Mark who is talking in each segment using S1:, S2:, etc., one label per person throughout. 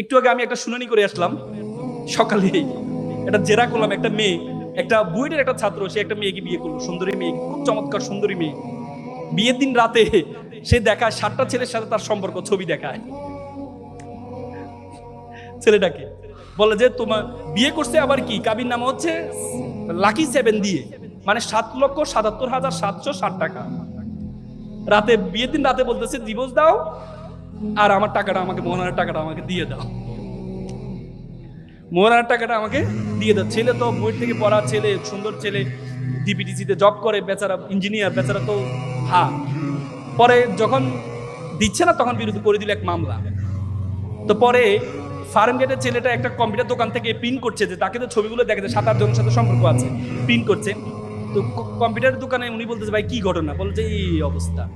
S1: একটু আগে আমি একটা শুনানি করে আসলাম, সকালে। একটা জেরা করলাম, একটা মেয়ে, একটা বুয়েটের একটা ছাত্র, সে একটা মেয়েকে বিয়ে করল, সুন্দরী মেয়ে, খুব চমৎকার সুন্দরী মেয়ে। বিয়ের দিন রাতে সে দেখায়, সাতটা ছেলের সাথে তার সম্পর্ক, ছবি দেখায়। ছেলেটাকে। বলে যে, তোমার বিয়ে করছে আবার কি? কাবির নাম হচ্ছে লাকি সেভেন দিয়ে। মানে সাত লক্ষ সাতাত্তর হাজার সাতশো ষাট টাকা। রাতে, বিয়ের দিন রাতে বলতেছে দিবস দাও আর আমার টাকাটা আমাকে মোহনার টাকাটা আমাকে দিয়ে দাও। মোহনার টাকাটা আমাকে দিয়ে দাও। ছেলে তো বই থেকে পড়া ছেলে, সুন্দর ছেলে ডিপিটিসিতে জব করে, বেচারা ইঞ্জিনিয়ার বেচারা তো হা। পরে যখন দিচ্ছে না, তখন বিরুদ্ধে করে দিল এক মামলা। তো পরে ফার্ম গেটের ছেলেটা একটা কম্পিউটার দোকান থেকে প্রিন্ট করছে যে, তাকে তো ছবিগুলো দেখা যায় সাত আট জনের সাথে সম্পর্ক আছে প্রিন্ট করছে। তো কম্পিউটার দোকানে উনি বলতেছে, ভাই, কি ঘটনা? বলছে, এই অবস্থা।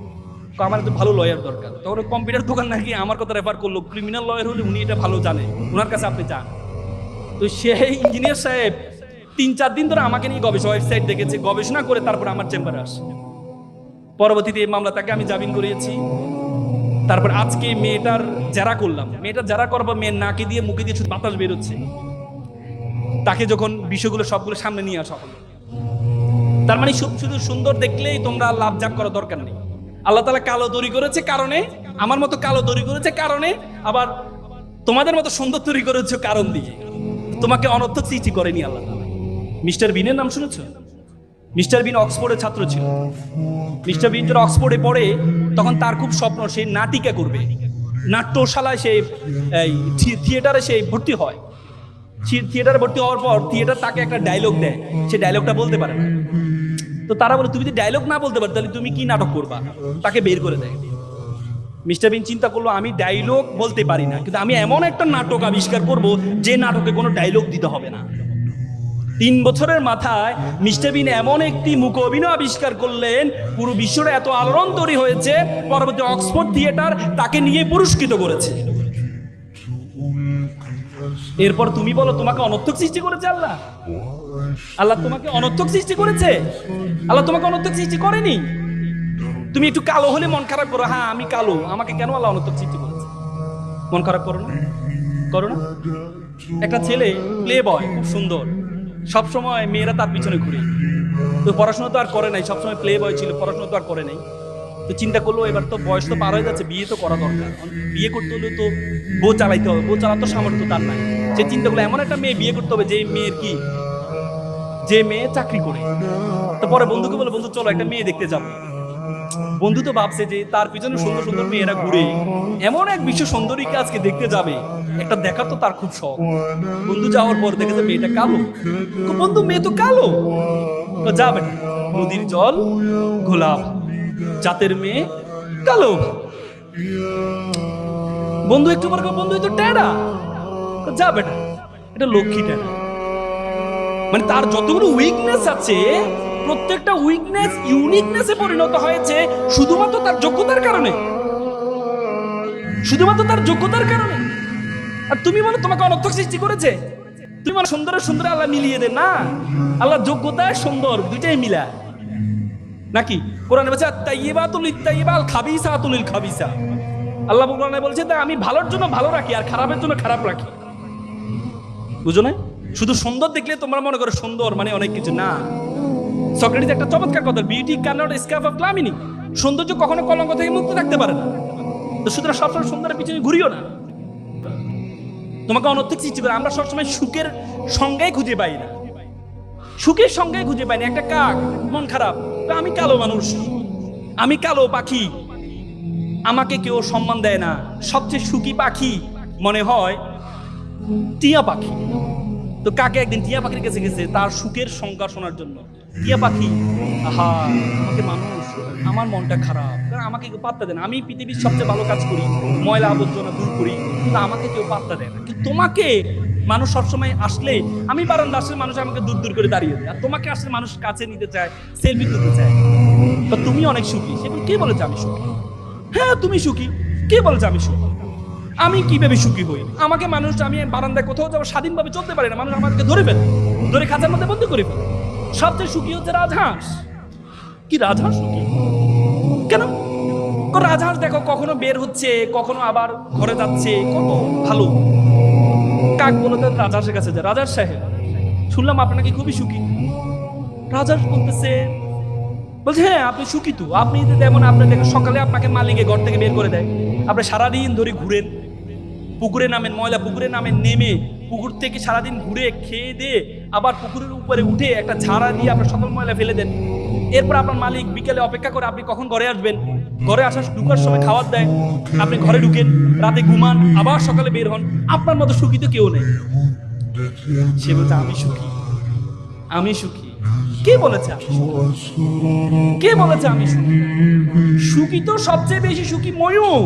S1: আমার তো ভালো লয়ার দরকার। তখন কম্পিউটার দোকান নাকি আমার কথা রেফার করল। ক্রিমিনাল লয়ার হলে উনি এটা ভালো জানে। ওনার কাছে আপনি যান। তো সেই ইঞ্জিনিয়ার সাহেব তিন চার দিন ধরে আমাকে নিয়ে গবেষণা ওয়েবসাইট দেখেছে, গবেষণা করে তারপর আমার চেম্বারে আসে। পরবর্তীতে এই মামলা তাকে আমি জামিন করিয়েছি। তারপর আজকে মেয়েটার জেরা করলাম। মেয়েটার যারা করব মেয়ের নাকে দিয়ে, মুখে দিয়ে শুধু বাতাস বেরোচ্ছে। তাকে যখন বিষয়গুলো সবগুলো সামনে নিয়ে আসা হলো। তার মানে শুধু সুন্দর দেখলেই তোমরা লাভ জাপ করা দরকার নেই। আল্লাহ তালা কালো তৈরি করেছে কারণে, আমার মতো কালো তৈরি করেছে কারণে, আবার তোমাদের মতো সুন্দর তৈরি করেছে কারণ দিয়ে। তোমাকে অনর্থক সৃষ্টি করেনি আল্লাহ মিস্টার বিনের নাম শুনেছ? মিস্টার বিন অক্সফোর্ডের ছাত্র ছিল। মিস্টার বিন যখন অক্সফোর্ডে পড়ে, তখন তার খুব স্বপ্ন সে নাটিকা করবে। নাট্যশালায় সে থিয়েটারে সে ভর্তি হয়। থিয়েটারে ভর্তি হওয়ার পর থিয়েটার তাকে একটা ডায়লগ দেয়। সে ডায়লগটা বলতে পারে না। তো তারা বলে, তুমি যদি ডায়লগ না বলতে পারো, তাহলে তুমি কি নাটক করবা? তাকে বের করে দেয়। মিস্টার বিন চিন্তা করল, আমি ডায়লগ বলতে পারি না, কিন্তু আমি এমন একটা নাটক আবিষ্কার করব, যে নাটকে কোনো ডায়লগ দিতে হবে না। তিন বছরের মাথায় মিস্টার বিন এমন একটি মুখ অভিনয় আবিষ্কার করলেন, পুরো বিশ্বটা এত আলোড়ন তৈরি হয়েছে, পরবর্তী অক্সফোর্ড থিয়েটার তাকে নিয়ে পুরস্কৃত করেছে। এরপর তুমি বলো, তোমাকে অনর্থক সৃষ্টি করেছে আল্লাহ? আল্লাহ তোমাকে অনর্থক সৃষ্টি করেছে। আল্লাহ তোমাকে অনর্থক সৃষ্টি করেনি। তুমি একটু কালো হলে মন খারাপ করো। হ্যাঁ আমি কালো। আমাকে কেন আল্লাহ অনর্থক সৃষ্টি করেছে? মন খারাপ করো না। করো না। একটা ছেলে প্লে বয় খুব সুন্দর। সব সময় মেয়েরা তার পিছনে ঘুরে। তো পড়াশোনা তো আর করে নাই। সবসময় প্লে বয় ছিল, পড়াশোনা তো আর করে নাই। তো চিন্তা করল, এবার তো বয়স তো পার হয়ে যাচ্ছে, বিয়ে তো করা দরকার। বিয়ে করতে হলে তো বউ চালাইতে হবে। বউ চালাতো সামর্থ্য তার নাই। সে চিন্তা করল, এমন একটা মেয়ে বিয়ে করতে হবে যে মেয়ের কি যে মেয়ে চাকরি করে। তো পরে বন্ধুকে বলে, বন্ধু, চলো একটা মেয়ে দেখতে যাব। বন্ধু তো ভাবছে যে তার পিছনে সুন্দর সুন্দর মেয়েরা ঘুরে এমন এক বিশ্ব সুন্দরীকে আজকে দেখতে যাবে। একটা দেখা তো তার খুব শখ। বন্ধু যাওয়ার পর দেখে যে মেয়েটা কালো। তো বন্ধু, মেয়ে তো কালো। তো যাবে নদীর জল, গোলাপ, জাতের মেয়ে, কালো। বন্ধু একটু পর বন্ধু তো টেরা যাবে এটা লক্ষ্মী টেরা মানে তার যতগুলো উইকনেস আছে, প্রত্যেকটা উইকনেস ইউনিকনেসে পরিণত হয়েছে, শুধুমাত্র তার যোগ্যতার কারণে। শুধুমাত্র তার যোগ্যতার কারণে। আর তুমি বলো, তোমাকে অনর্থক সৃষ্টি করেছে? তুমি মানে সুন্দরের সুন্দর আল্লাহ মিলিয়ে দে না? আল্লাহ যোগ্যতা সুন্দর, দুইটাই মিলা। নাকি? কোরআনে বলছে তাইয়িবাতুল ইত্তাইয়িবাল খাবিসাতুল খাবিসা। আল্লাহ কোরআনে বলছে তা আমি ভালোর জন্য ভালো রাখি, আর খারাপের জন্য খারাপ রাখি। বুঝো না শুধু সুন্দর দেখলে তোমরা মনে করো সুন্দর মানে অনেক কিছু, না। সক্রেটিস একটা চমৎকার কথা beauty can not escape of calumny সৌন্দর্য কখনো কলঙ্ক থেকে মুক্ত থাকতে পারে না। তো সুতরাং সবসময় সুন্দরের পিছনে ঘুরিও না। তোমাকে অনর্থক সৃষ্টি করে, আমরা সবসময় সুখের সঙ্গেই খুঁজে পাই না। সুখের সঙ্গে খুঁজে পাই না। একটা কাক, মন খারাপ আমি কালো মানুষ। আমি কালো পাখি। আমাকে কেউ সম্মান দেয় না। সবচেয়ে সুখী পাখি মনে হয় টিয়া পাখি। তো কাকে একদিন টিয়া পাখির কাছে গেছে? তার সুখের সংজ্ঞা শোনার জন্য। টিয়া পাখি, আহা, আমাকে মানুষ, আমার মনটা খারাপ। কারণ আমাকে কেউ পাত্তা দেয় না। আমি পৃথিবীর সবচেয়ে ভালো কাজ করি, ময়লা আবর্জনা দূর করি, কিন্তু আমাকে কেউ পাত্তা দেয় না। কিন্তু তোমাকে মানুষ সবসময় আসলে, আমি বারান্দা আসলে মানুষ আমাকে দূর দূর করে দাঁড়িয়ে দেয়। আর তোমাকে আসলে মানুষ কাছে নিতে চায় সেলফি তুলতে চায়। তো তুমি অনেক সুখী। সেগুলো কে বলেছে আমি সুখী? হ্যাঁ তুমি সুখী। কে বলেছে আমি সুখী? আমি কীভাবে সুখী হই? আমাকে মানুষ আমি বারান্দায় কোথাও যাব, স্বাধীনভাবে চলতে পারি না। মানুষ আমাকে ধরে ফেলে। ধরে খাঁচার মধ্যে বন্দি করে ফেলে। সবচেয়ে সুখী হচ্ছে রাজহাঁস। কি রাজহাঁস সুখী? কেন? রাজহাঁস দেখো, কখনো বের হচ্ছে, কখনো আবার ঘরে যাচ্ছে। কত ভালো। কাক বলে দেন রাজার কাছে যায়। রাজার সাহেব, শুনলাম আপনাকে খুবই সুখী। রাজা বলতেছে, বলছে হ্যাঁ আপনি সুখী তো। আপনি তো তেমন আপনি দেখেন সকালে আপনাকে মালিকে ঘর থেকে বের করে দেয়, আপনি সারাদিন ধরে ঘুরেন পুকুরে নামেন, ময়লা পুকুরে নামেন, নেমে পুকুর থেকে সারাদিন ঘুরে খেয়ে দিয়ে আবার পুকুরের উপরে উঠে একটা ঝাড়া দিয়ে আপনার সকল ময়লা ফেলে দেন। এরপর আপনার মালিক বিকেলে অপেক্ষা করে, আপনি কখন ঘরে আসবেন? ঘরে আসার ঢুকার সময় খাবার দেয়। আপনি ঘরে ঢুকেন, রাতে ঘুমান, আবার সকালে বের হন। আপনার মতো সুখী তো কেউ নেই। সে বলছে, আমি সুখী। আমি সুখী। কে বলেছে কে বলেছে আমি সুখী তো সবচেয়ে বেশি সুখী ময়ূর।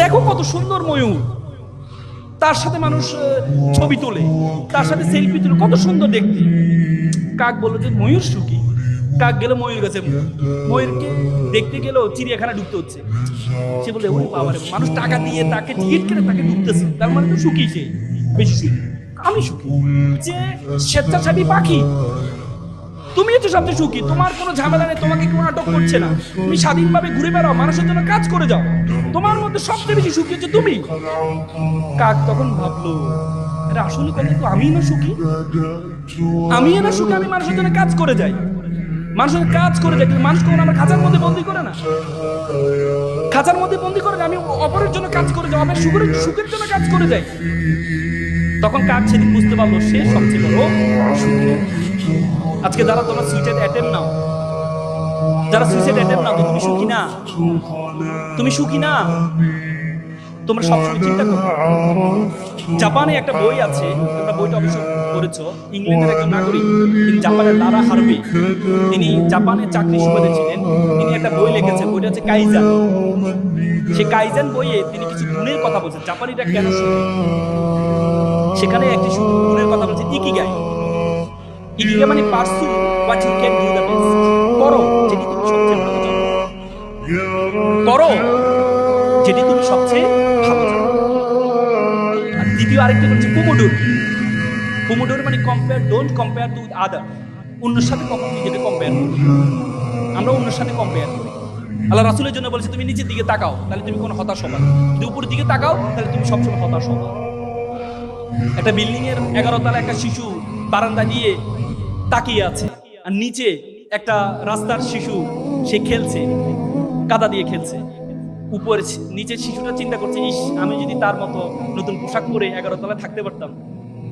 S1: দেখো কত সুন্দর ময়ূর। তার সাথে মানুষ ছবি তোলে, তার সাথে সেলফি তোলে, কত সুন্দর দেখতে। কাক বলল যে, ময়ূর সুখী। কাক গেল, ময়ূর গেছে ময়ূরকে দেখতে গেলেও চিড়িয়াখানা ঢুকতে হচ্ছে। সে বলে ওরে বাবারে, মানুষ টাকা দিয়ে তাকে টিকিট কেটে তাকে ঢুকতেছে। তার মানে তো সুখী সে, বেশি সুখী। আমি সুখী। যে স্বেচ্ছাসেবী পাখি তুমি তো সবচেয়ে সুখী। তোমার কোনো ঝামেলা নেই, তোমাকে কেউ আটক করছে না। তুমি স্বাধীনভাবে ঘুরে বেড়াও, মানুষের জন্য কাজ করে যাও। তোমার মধ্যে সবচেয়ে বেশি সুখী হচ্ছে তুমি। কাক তখন ভাবলো আরে আসলে কথা তো আমি না সুখী? আমি না সুখী, আমি মানুষের জন্য কাজ করে যাই। মানুষের কাজ করে যাই, কিন্তু মানুষ কখনো আমার খাঁচার মধ্যে বন্দি করে না? খাঁচার মধ্যে বন্দি করে না, আমি অপরের জন্য কাজ করে যাই আমি সুখের সুখের জন্য কাজ করে যাই। তখন কাক সেদিন বুঝতে পারল সে সবচেয়ে বড় আজকে যারা তোমার সুইসাইড অ্যাটেম্প নাও, যারা সুইসাইড অ্যাটেম্প নাও তুমি সুখী না? তুমি সুখী না? তোমরা সবসময় চিন্তা করো। জাপানে একটা বই আছে, তোমরা বইটা অবশ্য পড়েছো, ইংল্যান্ডের একজন নাগরিক, তিনি জাপানের লারা হারবে। তিনি জাপানে চাকরি সুবাদে ছিলেন। তিনি একটা বই লিখেছেন, বইটা হচ্ছে কাইজান। সে কাইজান বইয়ে তিনি কিছু গুণের কথা বলছেন। জাপানিরা কেন সুখী? সেখানে একটি সু- গুণের কথা বলছে, ইকিগাই। ইকিগাই মানে pursue what you can do the best. করো যেটি তুমি সবচেয়ে ভালো জানো। করো যেটি তুমি সবচেয়ে ভালো জানো। আর দ্বিতীয় আরেকটি বলছে কুমোডোর। কুমোডোর মানে compare don't compare to other অন্যের সাথে কখনো নিজেকে কম্পেয়ার করি আমরা অন্যের সাথে কম্পেয়ার করি। আল্লাহ রাসুলের জন্য বলেছে, তুমি নিচের দিকে তাকাও, তাহলে তুমি কোনো হতাশ হবে যদি উপরের দিকে তাকাও, তাহলে তুমি সবসময় হতাশ হবে। একটা বিল্ডিং এর এগারো তলা একটা শিশু বারান্দা দিয়ে তাকিয়ে আছে। আর নিচে একটা রাস্তার শিশু, সে খেলছে, কাদা দিয়ে খেলছে। উপরে নিচের শিশুটা চিন্তা করছে, ইস, আমি যদি তার মতো নতুন পোশাক পরে এগারো তলায় থাকতে পারতাম।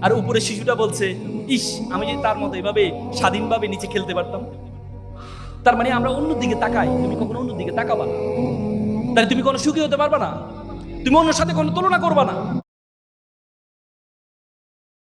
S1: আর উপরে শিশুটা বলছে, ইস, আমি যদি তার মতো এভাবে স্বাধীনভাবে নিচে খেলতে পারতাম। তার মানে আমরা অন্য দিকে তাকাই, তুমি কখনো অন্য দিকে তাকাবা না। তাহলে তুমি কোনো সুখী হতে পারবা না। তুমি অন্যের সাথে কোনো তুলনা করবা না।